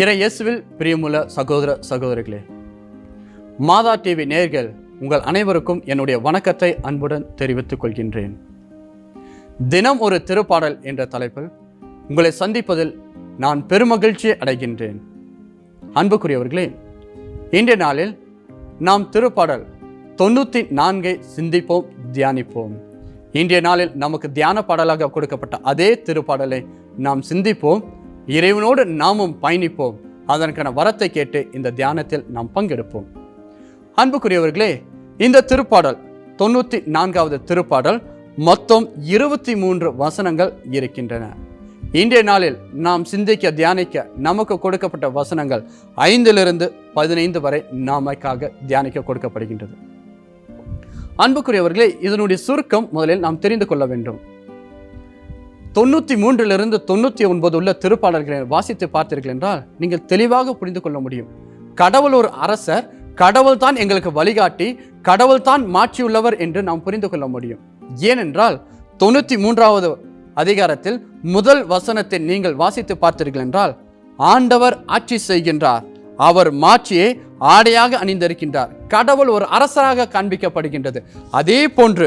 இறை இயேசுவில் பிரியமுள்ள சகோதர சகோதரிகளே மாதா டிவி நேர்கள் உங்கள் அனைவருக்கும் என்னுடைய வணக்கத்தை அன்புடன் தெரிவித்துக் கொள்கின்றேன். தினம் ஒரு திருப்பாடல் என்ற தலைப்பில் உங்களை சந்திப்பதில் நான் பெருமகிழ்ச்சி அடைகின்றேன். அன்புக்குரியவர்களே இன்றைய நாளில் நாம் திருப்பாடல் தொண்ணூற்றி நான்கை சிந்திப்போம் தியானிப்போம். இன்றைய நாளில் நமக்கு தியான பாடலாக கொடுக்கப்பட்ட அதே திருப்பாடலை நாம் சிந்திப்போம். இறைவனோடு நாமும் பயணிப்போம். அதற்கான வரத்தை கேட்டு இந்த தியானத்தில் நாம் பங்கெடுப்போம். அன்புக்குரியவர்களே இந்த திருப்பாடல் தொண்ணூற்றி நான்காவது திருப்பாடல் மொத்தம் இருபத்தி மூன்று வசனங்கள் இருக்கின்றன. இன்றைய நாளில் நாம் சிந்திக்க தியானிக்க நமக்கு கொடுக்கப்பட்ட வசனங்கள் ஐந்திலிருந்து பதினைந்து வரை நாமக்காக தியானிக்க கொடுக்கப்படுகின்றது. அன்புக்குரியவர்களே இதனுடைய சுருக்கம் முதலில் நாம் தெரிந்து கொள்ள வேண்டும். தொண்ணூற்றி மூன்றிலிருந்து தொண்ணூற்றி ஒன்பது உள்ள திருப்பாளர்களை வாசித்து பார்த்தீர்கள் என்றால் நீங்கள் தெளிவாக புரிந்து கொள்ள முடியும். கடவுள் ஒரு அரசர் கடவுள் தான் எங்களுக்கு வழிகாட்டி கடவுள் தான் மாற்றியுள்ளவர் என்று நாம் புரிந்து கொள்ள முடியும். ஏனென்றால் தொண்ணூற்றி மூன்றாவது அதிகாரத்தில் முதல் வசனத்தை நீங்கள் வாசித்து பார்த்தீர்கள் என்றால் ஆண்டவர் ஆட்சி செய்கின்றார் அவர் மாட்சியை ஆடையாக அணிந்திருக்கின்றார். கடவுள் ஒரு அரசராக காண்பிக்கப்படுகின்றது. அதே போன்று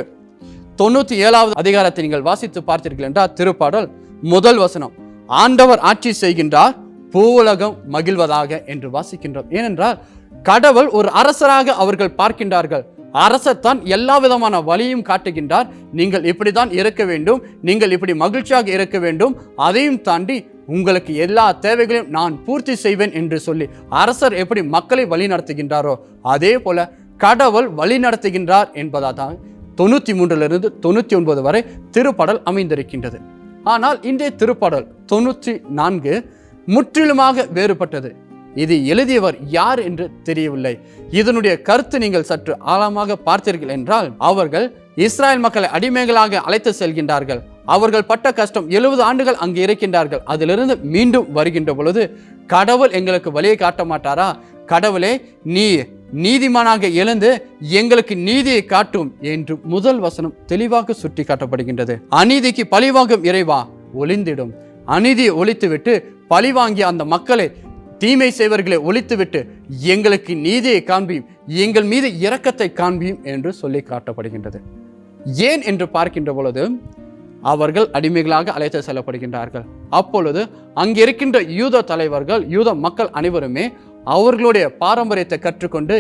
தொண்ணூற்றி ஏழாவது அதிகாரத்தை நீங்கள் வாசித்து பார்த்தீர்கள் என்றால் திருப்பாடல் முதல் வசனம் ஆண்டவர் ஆட்சி செய்கின்றார் பூவுலகம் மகிழ்வதாக என்று வாசிக்கின்றோம். ஏனென்றால் கடவுள் ஒரு அரசராக அவர்கள் பார்க்கின்றார்கள். அரசர் தான் எல்லா விதமான வழியும் காட்டுகின்றார். நீங்கள் இப்படி தான் இருக்க வேண்டும் நீங்கள் இப்படி மகிழ்ச்சியாக இருக்க வேண்டும் அதையும் தாண்டி உங்களுக்கு எல்லா தேவைகளையும் நான் பூர்த்தி செய்வேன் என்று சொல்லி அரசர் எப்படி மக்களை வழி நடத்துகின்றாரோ அதே போல கடவுள் வழி நடத்துகின்றார் என்பதாதான் தொண்ணூற்றி மூன்றிலிருந்து தொண்ணூற்றி ஒன்பது வரை திருப்பாடல் அமைந்திருக்கின்றது. ஆனால் இன்றைய திருப்பாடல் தொண்ணூற்றி நான்கு முற்றிலுமாக வேறுபட்டது. இது எழுதியவர் யார் என்று தெரியவில்லை. இதனுடைய கருத்து நீங்கள் சற்று ஆழமாக பார்த்தீர்கள் என்றால் அவர்கள் இஸ்ராயல் மக்களை அடிமைகளாக அழைத்து செல்கின்றார்கள். அவர்கள் பட்ட கஷ்டம் எழுபது ஆண்டுகள் அங்கு இருக்கின்றார்கள். அதிலிருந்து மீண்டும் வருகின்ற பொழுது கடவுள் எங்களுக்கு வழியை காட்ட மாட்டாரா? கடவுளே நீ நீதிமானாக எழுந்து எங்களுக்கு நீதியை காட்டும் என்று முதல் வசனம் தெளிவாக சுட்டி காட்டப்படுகின்றது அநீதிக்கு பழிவாங்கும் இறைவா ஒளிந்திடும். அநீதியை ஒழித்துவிட்டு பழிவாங்கிய அந்த மக்களை தீமை செய்வர்களை ஒழித்துவிட்டு எங்களுக்கு நீதியை காண்பியும் எங்கள் மீது இரக்கத்தை காண்பியும் என்று சொல்லி காட்டப்படுகின்றது ஏன் என்று பார்க்கின்ற பொழுது அவர்கள் அடிமைகளாக அழைத்து செல்லப்படுகின்றார்கள். அப்பொழுது அங்கே இருக்கின்ற யூத தலைவர்கள் யூத மக்கள் அனைவருமே அவர்களுடைய பாரம்பரியத்தை கற்றுக்கொண்டு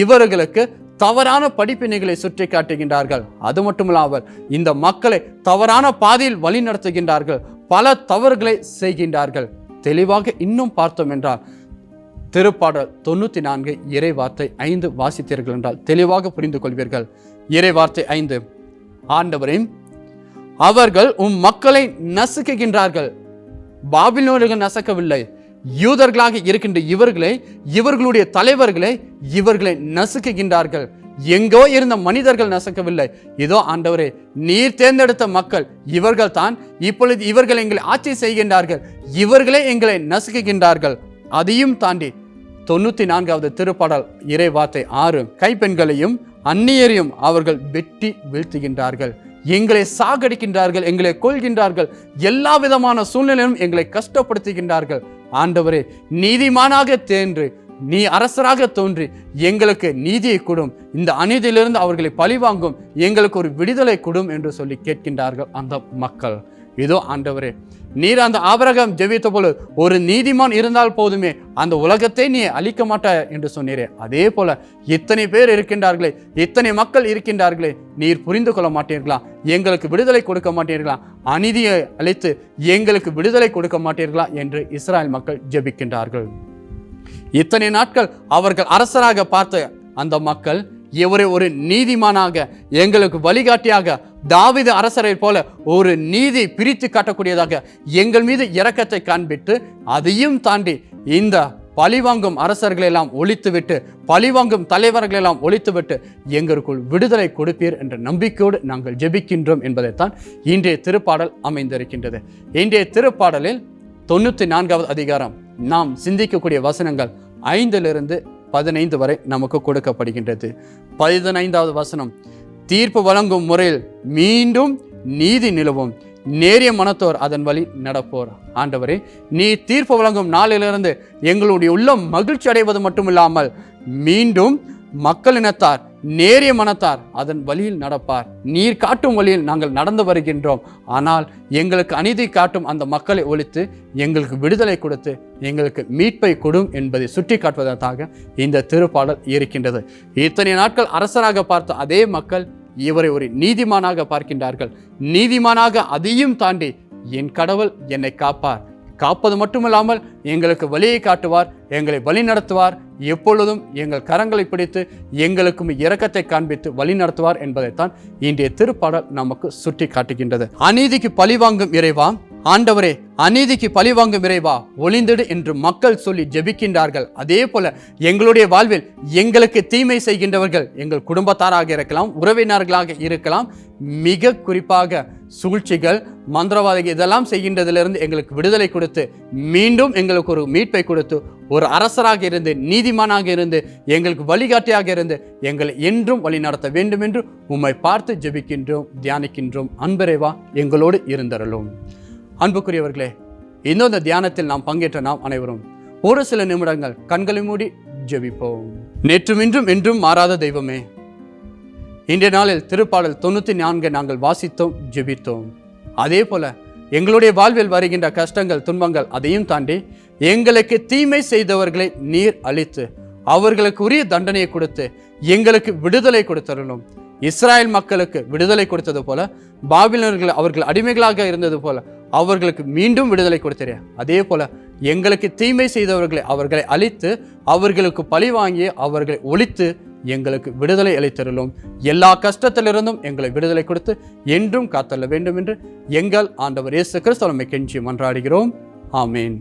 இவர்களுக்கு தவறான படிப்பினைகளை சுற்றி காட்டுகின்றார்கள். அது மட்டுமில்லாமல் இந்த மக்களை தவறான பாதையில் வழி நடத்துகின்றார்கள். பல தவறுகளை செய்கின்றார்கள். தெளிவாக இன்னும் பார்த்தோம் என்றால் திருப்பாடல் தொண்ணூற்றி நான்கு இறை வார்த்தை ஐந்து வாசித்தீர்கள் என்றால் தெளிவாக புரிந்து கொள்வீர்கள். இறை வார்த்தை ஐந்து ஆண்டவரையும் அவர்கள் உம் மக்களை நசுக்குகின்றார்கள். பாபிலோனியர்கள் நசக்கவில்லை. யூதர்களாக இருக்கின்ற இவர்களை இவர்களுடைய தலைவர்களை இவர்களை நசுக்குகின்றார்கள். எங்கோ இருந்த மனிதர்கள் நசுக்கவில்லை. இதோ ஆண்டவரே நீர் தேர்ந்தெடுத்த மக்கள் இவர்கள் தான் இப்பொழுது இவர்கள் எங்களை ஆட்சி செய்கின்றார்கள். இவர்களே எங்களை நசுக்குகின்றார்கள். அதையும் தாண்டி தொண்ணூத்தி நான்காவது திருப்பாடல் இறை வார்த்தை ஆறு கைப்பெண்களையும் அந்நியரையும் அவர்கள் வெட்டி வீழ்த்துகின்றார்கள். எங்களை சாகடிக்கின்றார்கள் எங்களை கொள்கின்றார்கள் எல்லா விதமான சூழ்நிலையிலும் எங்களை கஷ்டப்படுத்துகின்றார்கள். ஆண்டவரே நீதிமானாக தேன்று நீ அரசராக தோன்றி எங்களுக்கு நீதியை கொடும். இந்த அநீதியிலிருந்து அவர்களை பழிவாங்கும் எங்களுக்கு ஒரு விடுதலை கொடும் என்று சொல்லி கேட்கின்றார்கள் அந்த மக்கள். இதோ ஆண்டவரே நீர் அந்த ஆபரகம் ஜெபித்த போல ஒரு நீதிமான் இருந்தால் போதுமே அந்த உலகத்தை நீ அழிக்க மாட்டாய் என்று சொன்னீரே. அதே போல இத்தனை பேர் இருக்கின்றார்களே இத்தனை மக்கள் இருக்கின்றார்களே நீர் புரிந்து கொள்ள மாட்டீர்களா? எங்களுக்கு விடுதலை கொடுக்க மாட்டீர்களா? அநீதியை அழித்து எங்களுக்கு விடுதலை கொடுக்க மாட்டீர்களா? என்று இஸ்ராயல் மக்கள் ஜெபிக்கின்றார்கள். இத்தனை நாட்கள் அவர்கள் அரசராக பார்த்த அந்த மக்கள் இவரை ஒரு நீதிமானாக எங்களுக்கு வழிகாட்டியாக தாவித அரசரை போல ஒரு நீதி பிரித்து காட்டக்கூடியதாக எங்கள் மீது இரக்கத்தை காண்பித்து அதையும் தாண்டி இந்த பழிவாங்கும் அரசர்களெல்லாம் ஒழித்துவிட்டு பழிவாங்கும் தலைவர்களெல்லாம் ஒழித்துவிட்டு எங்களுக்குள் விடுதலை கொடுப்பீர் என்ற நம்பிக்கையோடு நாங்கள் ஜெபிக்கின்றோம் என்பதைத்தான் இன்றைய திருப்பாடல் அமைந்திருக்கின்றது. இன்றைய திருப்பாடலில் தொண்ணூற்றி நான்காவது அதிகாரம் நாம் சிந்திக்கக்கூடிய வசனங்கள் ஐந்திலிருந்து பதினைந்து வரை நமக்கு கொடுக்கப்படுகின்றது. பதினைந்தாவது வசனம் தீர்ப்பு வழங்கும் முறையில் மீண்டும் நீதி நிலவும். நேரிய மனத்தோர் அதன் வழி நடப்போர். ஆண்டவரே நீ தீர்ப்பு வழங்கும் நாளிலிருந்து எங்களுடைய உள்ளம் மகிழ்ச்சி அடைவது மட்டுமில்லாமல் மீண்டும் மக்கள் இனத்தார் நேரிய மனத்தார் அதன் வழியில் நடப்பார். நீர் காட்டும் வழியில் நாங்கள் நடந்து வருகின்றோம். ஆனால் எங்களுக்கு அநீதி காட்டும் அந்த மக்களை ஒழித்து எங்களுக்கு விடுதலை கொடுத்து எங்களுக்கு மீட்பை கொடும் என்பதை சுட்டி காட்டுவதற்காக இந்த திருப்பாடல் இருக்கின்றது. இத்தனை நாட்கள் அரசராக பார்த்த அதே மக்கள் இவரை ஒரு நீதிமானாக பார்க்கின்றார்கள். நீதிமானாக அதையும் தாண்டி என் கடவுள் என்னை காப்பார். காப்பது மட்டுமில்லாமல் எங்களுக்கு வழியை காட்டுவார் எங்களை வழி நடத்துவார் எப்பொழுதும் எங்கள் கரங்களை பிடித்து எங்களுக்கும் இரக்கத்தை காண்பித்து வழி நடத்துவார் என்பதைத்தான் இன்றைய திருப்பாடல் நமக்கு சுட்டி காட்டுகின்றது அநீதிக்கு பழிவாங்கும் இறைவா ஆண்டவரே அநீதிக்கு பழிவாங்கும் இறைவா ஒளிந்திடு என்று மக்கள் சொல்லி ஜெபிக்கின்றார்கள். அதே போல எங்களுடைய வாழ்வில் எங்களுக்கு தீமை செய்கின்றவர்கள் எங்கள் குடும்பத்தாராக இருக்கலாம் உறவினர்களாக இருக்கலாம் மிக குறிப்பாக சூழ்ச்சிகள் மந்திரவாதிகள் இதெல்லாம் செய்கின்றதிலிருந்து எங்களுக்கு விடுதலை கொடுத்து மீண்டும் எங்களுக்கு ஒரு மீட்பை கொடுத்து ஒரு அரசராக இருந்து நீதிமானாக இருந்து எங்களுக்கு வழிகாட்டியாக இருந்து எங்களை என்றும் வழி நடத்த வேண்டும் என்று உம்மை பார்த்து ஜெபிக்கின்றோம் தியானிக்கின்றோம். அன்பரேவா எங்களோடு இருந்தருளும். அன்புக்குரியவர்களே இன்னும் இந்த தியானத்தில் நாம் பங்கேற்ற நாம் அனைவரும் ஒரு சில நிமிடங்கள் கண்களை மூடி ஜெபிப்போம். நேற்றும் இன்றும் என்றும் மாறாத தெய்வமே இன்றைய நாளில் திருப்பாடல் தொண்ணூற்றி நான்கை நாங்கள் வாசித்தோம் ஜெபித்தோம். அதே போல எங்களுடைய வாழ்வில் வருகின்ற கஷ்டங்கள் துன்பங்கள் அதையும் தாண்டி எங்களுக்கு தீமை செய்தவர்களை நீர் அழித்து அவர்களுக்கு உரிய தண்டனையை கொடுத்து எங்களுக்கு விடுதலை கொடுத்தரணும் இஸ்ராயல் மக்களுக்கு விடுதலை கொடுத்தது போல பாபிலர்கள் அவர்கள் அடிமைகளாக இருந்தது போல அவர்களுக்கு மீண்டும் விடுதலை கொடுத்தீரே அதே போல எங்களுக்கு தீமை செய்தவர்களை அவர்களை அழித்து அவர்களுக்கு பழி வாங்கி அவர்களை ஒழித்து எங்களுக்கு விடுதலை அளித்தருளும். எல்லா கஷ்டத்திலிருந்தும் எங்களை விடுதலை கொடுத்து என்றும் காத்தள்ள வேண்டும் என்று எங்கள் ஆண்டவர் இயேசு கிறிஸ்தவமை கெஞ்சி மன்றாடுகிறோம். ஆமேன்.